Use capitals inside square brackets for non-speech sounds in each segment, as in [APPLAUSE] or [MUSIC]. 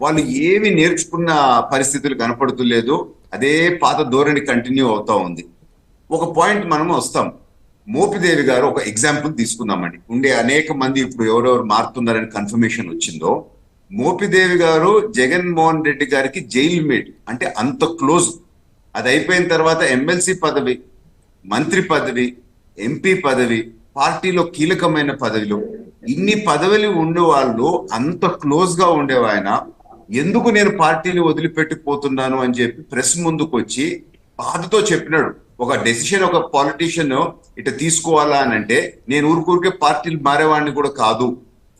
వాళ్ళు ఏమి నేర్చుకున్న పరిస్థితులు కనపడుతులేదు అదే పాత ధోరణి కంటిన్యూ అవుతా ఉంది. ఒక పాయింట్ మనం వస్తాం. మోపిదేవి గారు ఒక ఎగ్జాంపుల్ తీసుకుందామండి. ఉండే అనేక మంది ఇప్పుడు ఎవరెవరు మారుతున్నారని కన్ఫర్మేషన్ వచ్చిందో మోపిదేవి గారు జగన్మోహన్ రెడ్డి గారికి జైలు మేట్ అంటే అంత క్లోజ్ అది అయిపోయిన తర్వాత ఎమ్మెల్సీ పదవి మంత్రి పదవి ఎంపీ పదవి పార్టీలో కీలకమైన పదవిలు ఇన్ని పదవులు ఉండే వాళ్ళు అంత క్లోజ్గా ఉండేవాయన ఎందుకు నేను పార్టీని వదిలిపెట్టిపోతున్నాను అని చెప్పి ప్రెస్ ముందుకు వచ్చి బాధతో చెప్పినాడు. ఒక డెసిషన్ ఒక పాలిటీషియన్ ఇట తీసుకోవాలా అని అంటే నేను ఊరికూరికే పార్టీలు మారేవాడిని కూడా కాదు.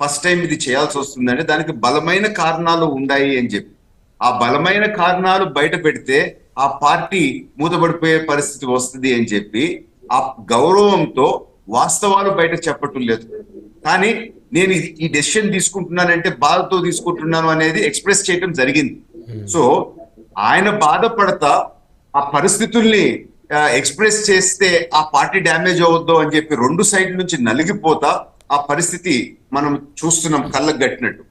ఫస్ట్ టైం ఇది చేయాల్సి వస్తుందంటే దానికి బలమైన కారణాలు ఉన్నాయి అని చెప్పి. ఆ బలమైన కారణాలు బయట పెడితే ఆ పార్టీ మూతపడిపోయే పరిస్థితి వస్తుంది అని చెప్పి ఆ గౌరవంతో వాస్తవాలు బయట చెప్పటం లేదు. కానీ నేను ఇది- ఈ డెసిషన్ తీసుకుంటున్నానంటే బాధతో తీసుకుంటున్నాను అనేది ఎక్స్ప్రెస్ చేయడం జరిగింది. సో ఆయన బాధపడతా ఆ పరిస్థితుల్ని ఎక్స్ప్రెస్ చేస్తే ఆ పార్టీ డ్యామేజ్ అవద్దు అని చెప్పి రెండు సైడ్ నుంచి నలిగిపోతా ఆ పరిస్థితి మనం చూస్తున్నాం కళ్ళకు గట్టినట్టు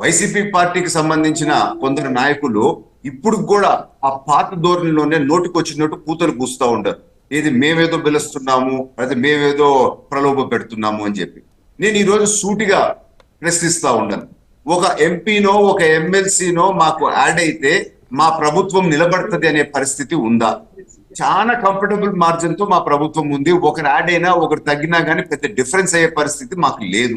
వైసీపీ పార్టీకి సంబంధించిన కొందరు నాయకులు ఇప్పుడు కూడా ఆ పాత ధోరణిలోనే నోటికొచ్చినట్టు కూతలు కూస్తూ ఉంటారు. ఏది మేమేదో పిలుస్తున్నాము అది మేమేదో ప్రలోభ పెడుతున్నాము అని చెప్పి. నేను ఈ రోజు సూటిగా ప్రశ్నిస్తా ఉన్నాను. ఒక ఎంపీనో ఒక ఎమ్మెల్సీనో మాకు యాడ్ అయితే మా ప్రభుత్వం నిలబడుతుంది అనే పరిస్థితి ఉందా? చాలా కంఫర్టబుల్ మార్జిన్తో మా ప్రభుత్వం ఉంది. ఒకరు యాడ్ అయినా ఒకరు తగ్గినా గానీ పెద్ద డిఫరెన్స్ అయ్యే పరిస్థితి మాకు లేదు.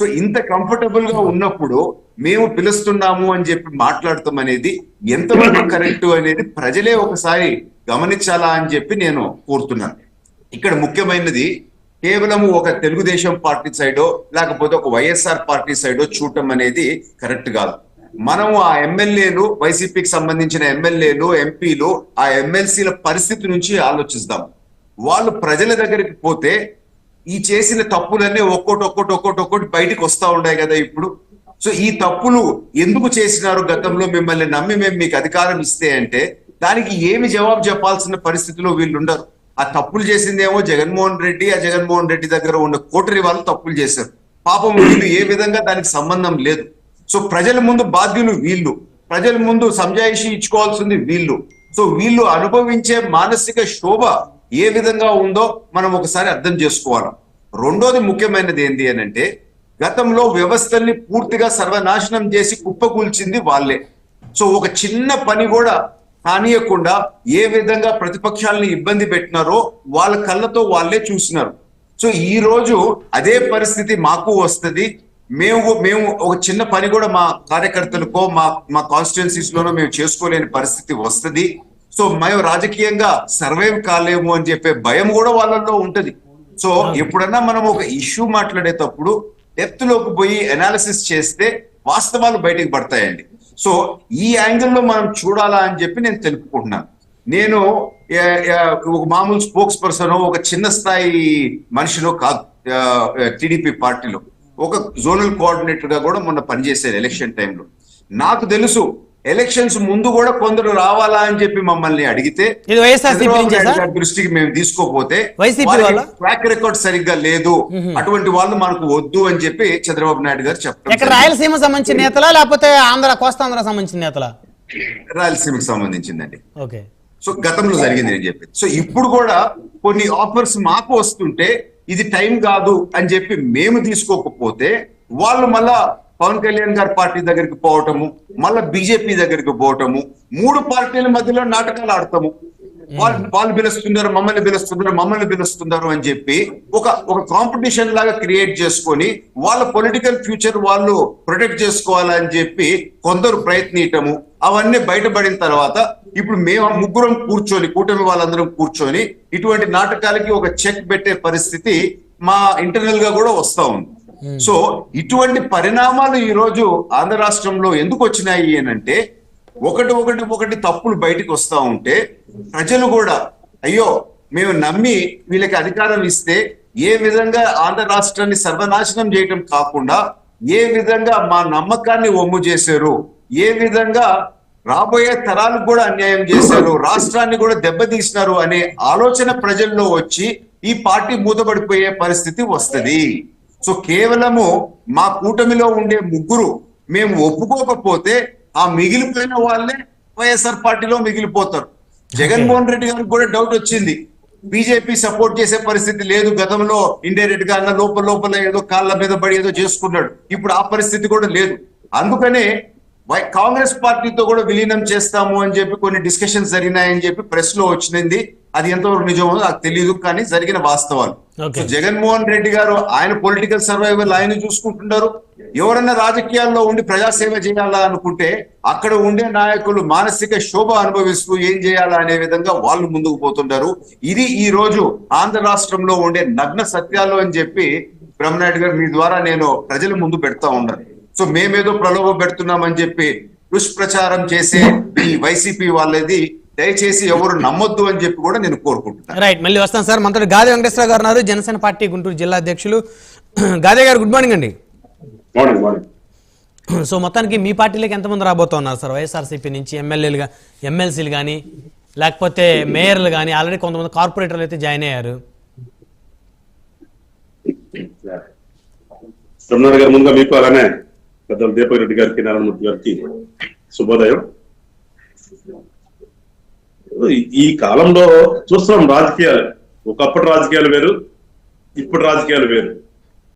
సో ఇంత కంఫర్టబుల్గా ఉన్నప్పుడు మేము పిలుస్తున్నాము అని చెప్పి మాట్లాడతాం అనేది ఎంతవరకు కరెక్ట్ అనేది ప్రజలే ఒకసారి గమనించాలా అని చెప్పి నేను కోరుతున్నాను. ఇక్కడ ముఖ్యమైనది కేవలం ఒక తెలుగుదేశం పార్టీ సైడో లేకపోతే ఒక వైఎస్ఆర్ పార్టీ సైడో చూడటం అనేది కరెక్ట్ కాదు. మనం ఆ ఎమ్మెల్యేలు వైసీపీకి సంబంధించిన ఎమ్మెల్యేలు ఎంపీలు ఆ ఎమ్మెల్సీల పరిస్థితి నుంచి ఆలోచిస్తాం. వాళ్ళు ప్రజల దగ్గరికి పోతే ఈ చేసిన తప్పులన్నీ ఒక్కోటి ఒక్కోటి ఒక్కోటి ఒక్కోటి బయటకు వస్తా ఉన్నాయి కదా ఇప్పుడు. సో ఈ తప్పులు ఎందుకు చేసినారు గతంలో మిమ్మల్ని నమ్మి మేము మీకు అధికారం ఇస్తే అంటే దానికి ఏమి జవాబు చెప్పాల్సిన పరిస్థితిలో వీళ్ళు ఉండరు. ఆ తప్పులు చేసిందేమో జగన్మోహన్ రెడ్డి ఆ జగన్మోహన్ రెడ్డి దగ్గర ఉన్న కోటరి వాళ్ళు తప్పులు చేశారు. పాపం వీళ్ళు ఏ విధంగా దానికి సంబంధం లేదు. సో ప్రజల ముందు బాధ్యులు వీళ్ళు. ప్రజల ముందు సంజాయిషి ఇచ్చుకోవాల్సింది వీళ్ళు. సో వీళ్ళు అనుభవించే మానసిక శోభ ఏ విధంగా ఉందో మనం ఒకసారి అర్థం చేసుకోవాలి. రెండోది ముఖ్యమైనది ఏంటి అని అంటే గతంలో వ్యవస్థల్ని పూర్తిగా సర్వనాశనం చేసి కుప్పకూల్చింది వాళ్ళే. సో ఒక చిన్న పని కూడా కానియకుండా ఏ విధంగా ప్రతిపక్షాలని ఇబ్బంది పెట్టినారో వాళ్ళ కళ్ళతో వాళ్ళే చూసినారు. సో ఈ రోజు అదే పరిస్థితి మాకు వస్తుంది. మేము మేము ఒక చిన్న పని కూడా మా కార్యకర్తలకో మా మా కాన్స్టిట్యున్సీస్ లోనో మేము చేసుకోలేని పరిస్థితి వస్తుంది. సో మేము రాజకీయంగా సర్వైవ్ కాలేము అని చెప్పే భయం కూడా వాళ్ళల్లో ఉంటది. సో ఎప్పుడన్నా మనం ఒక ఇష్యూ మాట్లాడేటప్పుడు డెప్త్లోకి పోయి అనాలిసిస్ చేస్తే వాస్తవాలు బయటకు పడతాయండి. సో ఈ యాంగిల్లో మనం చూడాలా అని చెప్పి నేను తెలుపుకుంటున్నాను. నేను ఒక మామూలు స్పోక్స్ పర్సన్ ఒక చిన్న స్థాయి మనిషిలో కాదు టీడీపీ పార్టీలో. ఒక జోనల్ కోఆర్డినేటర్గా కూడా మొన్న పనిచేశారు ఎలక్షన్ టైంలో. నాకు తెలుసు ఎలక్షన్స్ ముందు కూడా కొందరు రావాలా అని చెప్పి మమ్మల్ని అడిగితే దృష్టికి మేము తీసుకోపోతే? ట్రాక్ రికార్డ్ సరిగ్గా లేదు. అటువంటి వాళ్ళు మనకు వద్దు అని చెప్పి చంద్రబాబు నాయుడు గారు ఎక్కడ రాయలసీమ సంబంధించిన నేతలా లేకపోతే ఆంధ్ర కోస్తాంధ్ర సంబంధించిన నేతలా. రాయలసీమకి సంబంధించిందండి. ఓకే. సో గతంలో జరిగింది నేను చెప్పేది. సో ఇప్పుడు కూడా కొన్ని ఆఫర్స్ మాకు వస్తుంటే ఇది టైం కాదు అని చెప్పి మేము తీసుకోకపోతే వాళ్ళు మళ్ళా పవన్ కళ్యాణ్ గారి పార్టీ దగ్గరికి పోవటము మళ్ళా బీజేపీ దగ్గరికి పోవటము మూడు పార్టీల మధ్యలో నాటకాలు ఆడతాము. వాళ్ళు వాళ్ళు పిలుస్తున్నారు మమ్మల్ని పిలుస్తున్నారు మమ్మల్ని పిలుస్తున్నారు అని చెప్పి ఒక ఒక కాంపిటీషన్ లాగా క్రియేట్ చేసుకొని వాళ్ళ పొలిటికల్ ఫ్యూచర్ వాళ్ళు ప్రొటెక్ట్ చేసుకోవాలని చెప్పి కొందరు ప్రయత్నించటము అవన్నీ బయటపడిన తర్వాత ఇప్పుడు మేము ముగ్గురం కూర్చొని కూటమి వాళ్ళందరం కూర్చొని ఇటువంటి నాటకాలకి ఒక చెక్ పెట్టే పరిస్థితి మా ఇంటర్నల్గా కూడా వస్తా ఉంది. Hmm. సో ఇటువంటి పరిణామాలు ఈ రోజు ఆంధ్ర రాష్ట్రంలో ఎందుకు వచ్చినాయి అని అంటే ఒకటి ఒకటి ఒకటి తప్పులు బయటకు వస్తా ఉంటే ప్రజలు కూడా అయ్యో మేము నమ్మి వీళ్ళకి అధికారం ఇస్తే ఏ విధంగా ఆంధ్ర రాష్ట్రాన్ని సర్వనాశనం చేయటం కాకుండా ఏ విధంగా మా నమ్మకాన్ని ఒమ్ము చేశారు ఏ విధంగా రాబోయే తరాలకు కూడా అన్యాయం చేశారు రాష్ట్రాన్ని కూడా దెబ్బతీసినారు అనే ఆలోచన ప్రజల్లో వచ్చి ఈ పార్టీ మూతపడిపోయే పరిస్థితి వస్తది. సో కేవలము మా కూటమిలో ఉండే ముగ్గురు మేము ఒప్పుకోకపోతే ఆ మిగిలిపోయిన వాళ్ళే వైఎస్ఆర్ పార్టీలో మిగిలిపోతారు. జగన్మోహన్ రెడ్డి గారికి కూడా డౌట్ వచ్చింది. బీజేపీ సపోర్ట్ చేసే పరిస్థితి లేదు. గతంలో ఇండైరెక్ట్గా అన్న లోపల లోపల ఏదో కాళ్ళ మీద పడి ఏదో చేసుకున్నాడు. ఇప్పుడు ఆ పరిస్థితి కూడా లేదు. అందుకనే కాంగ్రెస్ పార్టీతో కూడా విలీనం చేస్తాము అని చెప్పి కొన్ని డిస్కషన్స్ జరిగినాయని చెప్పి ప్రెస్లో వచ్చింది. అది ఎంతవరకు నిజమో నాకు తెలియదు కానీ జరిగిన వాస్తవాలు. సో జగన్మోహన్ రెడ్డి గారు ఆయన పొలిటికల్ సర్వైవల్ ఆయన చూసుకుంటున్నారు ఎవరన్నా రాజకీయాల్లో ఉండి ప్రజాసేవ చేయాలా అనుకుంటే అక్కడ ఉండే నాయకులు మానసిక శోభ అనుభవిస్తూ ఏం చేయాలా అనే విధంగా వాళ్ళు ముందుకు పోతుంటారు. ఇది ఈ రోజు ఆంధ్ర రాష్ట్రంలో ఉండే నగ్న సత్యాలు అని చెప్పి బ్రహ్మనాయుడు గారు మీ ద్వారా నేను ప్రజల ముందు పెడతా ఉన్నాను సో మేమేదో ప్రలోభ పెడుతున్నామని చెప్పి దుష్ప్రచారం చేసే ఈ వైసీపీ వాళ్ళది దయచేసి ఎవరు నమ్మొద్దు అని చెప్పి కూడా నేను కోరుకుంటున్నాను. రైట్ మళ్ళీ వస్తాను సార్. మనతో గాదే వెంకటేశ్వర గారు ఉన్నారు. జనసేన పార్టీ గుంటూరు జిల్లా అధ్యక్షులు. [CLEARS THROAT] గాదే గారు గుడ్ మార్నింగ్ అండి. సో [CLEARS THROAT] మొత్తానికి మీ పార్టీలోకి ఎంతమంది రాబోతున్నారు సార్? వైఎస్ఆర్సీపీ నుంచి ఎమ్మెల్యేలుగా ఎమ్మెల్సీలు కానీ లేకపోతే మేయర్లు కానీ ఆల్రెడీ కొంతమంది కార్పొరేటర్లు అయితే జాయిన్ అయ్యారు. రమణారావు గారు ముందుగా మీకు అలానే పెద్దలు దీపక్ రెడ్డి గారికి నారాయణమూర్తి గారికి శుభోదయం. ఈ- కాలంలో చూస్తున్నాం రాజకీయాలు. ఒకప్పటి రాజకీయాలు వేరు ఇప్పుడు రాజకీయాలు వేరు.